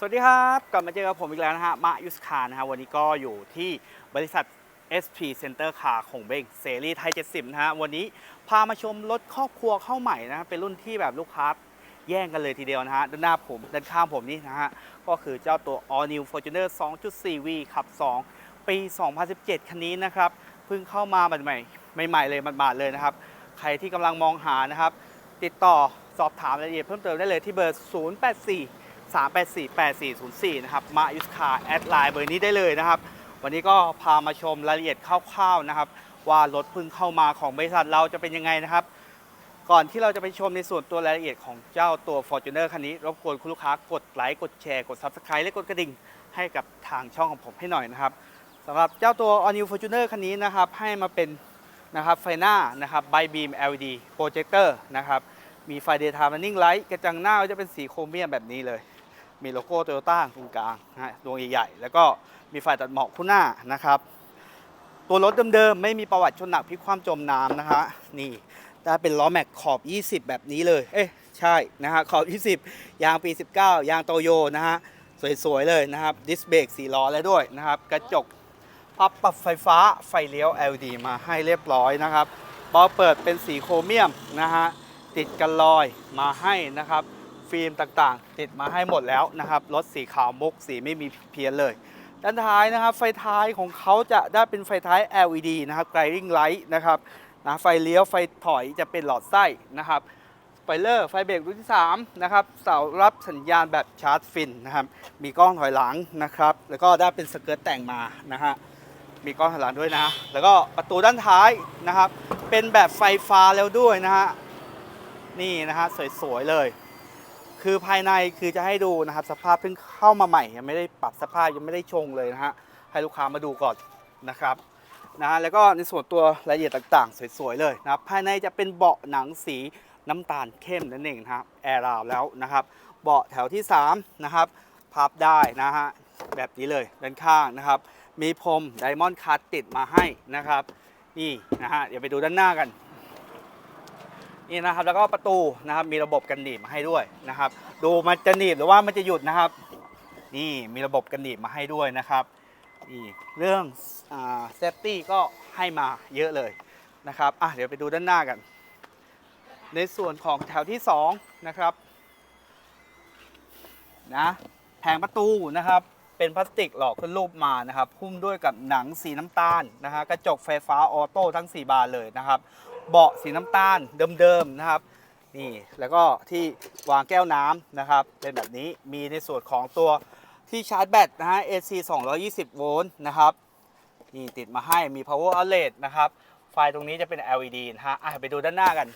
สวัสดีครับกลับมาเจอกับผมอีกแล้วนะฮะมายุสคานะฮะวันนี้ก็อยู่ที่บริษัท SP Center Car ของเบงเซรีไทย 70 นะฮะวันนี้พามาชมรถครอบครัวเข้าใหม่นะฮะเป็นรุ่นที่แบบลูกค้าแย่งกันเลยทีเดียวนะฮะด้านหน้าผมด้านข้างผมนี่นะฮะก็คือเจ้าตัว All New Fortuner 2.4V ขับ 2 ปี 2017 คันนี้นะครับเพิ่งเข้ามาใหม่ใหม่ๆเลยบาดๆเลยนะครับ ใครที่กำลังมองหานะครับ ติดต่อสอบถามรายละเอียดเพิ่มเติมได้เลยที่เบอร์ 084 384 8404 นะครับมายุสคาแอดไลน์เบอร์นี้ได้เลยนะครับ วันนี้ก็พามาชมรายละเอียดคร่าวๆนะครับ ว่ารถเพิ่งเข้ามาของบริษัทเราจะเป็นยังไงนะครับ ก่อนที่เราจะไปชมในส่วนตัวรายละเอียดของเจ้าตัว Fortuner คันนี้ รบกวนคุณลูกค้ากดไลค์กดแชร์กด Subscribe และกดกระดิ่งให้กับทางช่องของผมให้หน่อยนะครับสำหรับเจ้าตัว All New Fortuner คันนี้นะครับให้มาเป็นนะครับไฟหน้านะครับ By Beam LED Projector นะครับมีไฟ Daytime Running Light กระจังหน้าจะเป็นสีโครเมียมแบบนี้เลย มีโลโก้โตโยต้าตรงกลางนะฮะดวงใหญ่ๆแล้วก็มีไฟตัดหมอกคู่หน้านะครับ ตัวรถเดิมๆไม่มีประวัติชนหนักพลิกคว่ำจมน้ำนะฮะนี่ได้เป็นล้อแม็กขอบ 20 แบบนี้เลย เอ๊ะใช่นะฮะขอบ 20 ยางปี 19 ยางโตโยนะฮะสวยๆเลยนะครับดิสเบรก4ล้อแล้วด้วยนะครับกระจกพับปรับไฟฟ้าไฟเลี้ยว LED มาให้เรียบร้อยนะครับเบาเปิดเป็นสีโครเมียมนะฮะติดกันลอยมาให้นะครับ ฟิล์มต่างๆ ติดมาให้หมดแล้วนะครับ รถสีขาวมุกสีไม่มีเพี้ยนเลย ด้านท้ายนะครับ ไฟท้ายของเขาจะได้เป็นไฟท้าย LED นะครับ Guiding Light นะครับนะไฟเลี้ยวไฟถอยจะเป็นหลอดไส้นะครับสปอยเลอร์ไฟเบรกรุ่นที่3นะครับเสารับสัญญาณแบบชาร์จฟินนะครับ มีกล้องถอยหลังนะครับ แล้วก็ได้เป็นสเกิร์ตแต่งมานะฮะมีกล้องถอยหลังด้วยนะ แล้วก็ประตูด้านท้ายนะครับ เป็นแบบไฟฟ้าแล้วด้วยนะฮะนี่นะฮะสวยๆเลย คือภายในคือจะให้ดูนะครับ สภาพเพิ่งเข้ามาใหม่ ยังไม่ได้ปรับสภาพยังไม่ได้ชงเลยนะฮะให้ลูกค้ามาดูก่อนนะครับนะแล้วก็ในส่วนตัวรายละเอียดต่างๆ สวยๆเลยนะครับภายในจะเป็นเบาะหนังสีน้ำตาลเข้มนั่นเองนะครับแอร์ราวแล้วนะครับ เบาะแถวที่3นะครับพับได้นะฮะแบบนี้เลยด้านข้างนะครับ มีพรมไดมอนด์คัตติดมาให้นะครับ นี่นะฮะเดี๋ยวไปดูด้านหน้ากัน นี่นะครับแล้วก็ประตูนะครับมีระบบกันหนีบมาให้ด้วยนะครับ ดูมันจะหนีบหรือว่ามันจะหยุดนะครับ นี่มีระบบกันหนีบมาให้ด้วยนะครับนี่เรื่องเซฟตี้ก็ให้มาเยอะเลยนะครับอะเดี๋ยวไปดูด้านหน้ากัน ในส่วนของแถวที่2นะครับนะแผงประตูนะครับเป็นพลาสติกหลอกขึ้นรูปมานะครับหุ้มด้วยกับหนังสีน้ำตาลนะฮะกระจกไฟฟ้าออโต้ทั้ง 4 บานเลยนะครับ เบาะสีน้ำตาลเดิมๆนะครับนี่แล้วก็ที่วางแก้วน้ำนะครับ เป็นแบบนี้มีในส่วนของตัวที่ชาร์จแบตนะฮะ AC 220 โวลต์นะครับนี่ติดมาให้มี power outlet นะครับ ไฟตรงนี้จะเป็น LED นะฮะอะไปดูด้านหน้ากัน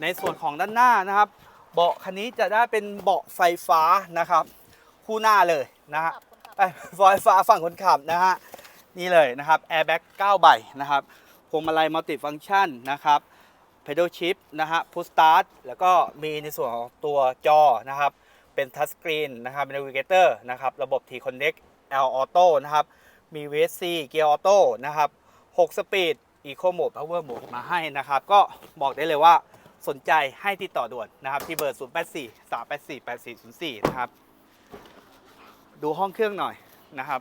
ในส่วนของด้านหน้านะครับ เบาะคันนี้จะได้เป็นเบาะไฟฟ้านะครับ คู่หน้าเลยนะฮะไอ้ยไฟฟ้าฝั่งคนขับนะฮะ นี่เลยนะครับ airbag 9ใบนะครับพวงมาลัยมัลติฟังชันนะครับ pedal shift นะฮะ push start แล้วก็มีในส่วนของตัวจอนะครับเป็น touch screen นะครับเป็น navigator นะครับระบบ T connect L auto นะครับมี VSC Gear Auto นะครับ6 speed Eco Mode Power Mode มาให้นะครับ ก็บอกได้เลยว่าสนใจให้ติดต่อด่วนนะครับ ที่เบอร์ 084 384 8404 นะครับ ดูห้องเครื่องหน่อยนะครับ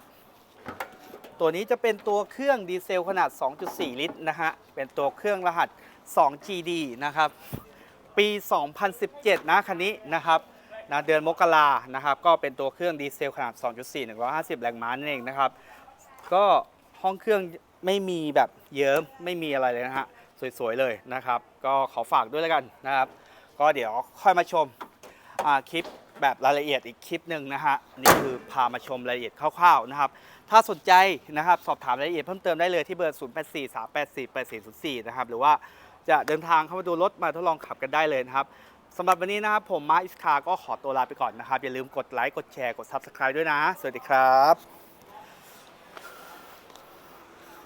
ตัวนี้จะเป็นตัวเครื่องดีเซลขนาด 2.4 ลิตรนะฮะ เป็นตัวเครื่องรหัส 2GD นะครับ ปี 2017 นะคันนี้นะครับนะเดือนมกรานะครับ ก็เป็นตัวเครื่องดีเซลขนาด 2.4 150 แรงม้านั่นเองนะครับ ก็ห้องเครื่องไม่มีแบบเยิ้มไม่มีอะไรเลยนะฮะ สวย ๆ เลยนะครับ ก็ขอฝากด้วยแล้วกันนะครับ ก็เดี๋ยวค่อยมาชมคลิป แบบรายละเอียดอีกคลิปหนึ่งนะฮะนี่คือพามาชมรายละเอียดคร่าวๆนะครับ ถ้าสนใจนะครับสอบถามรายละเอียดเพิ่มเติมได้เลยที่เบอร์ 0 8 4 3 8 4 8 4 0 4 นะครับ หรือว่าจะเดินทางเข้ามาดูรถมาทดลองขับกันได้เลยนะครับสำหรับวันนี้นะครับผมมาอิสคาก็ขอตัวลาไปก่อนนะครับ อย่าลืมกดไลค์กดแชร์กด Subscribe ด้วยนะ สวัสดีครับ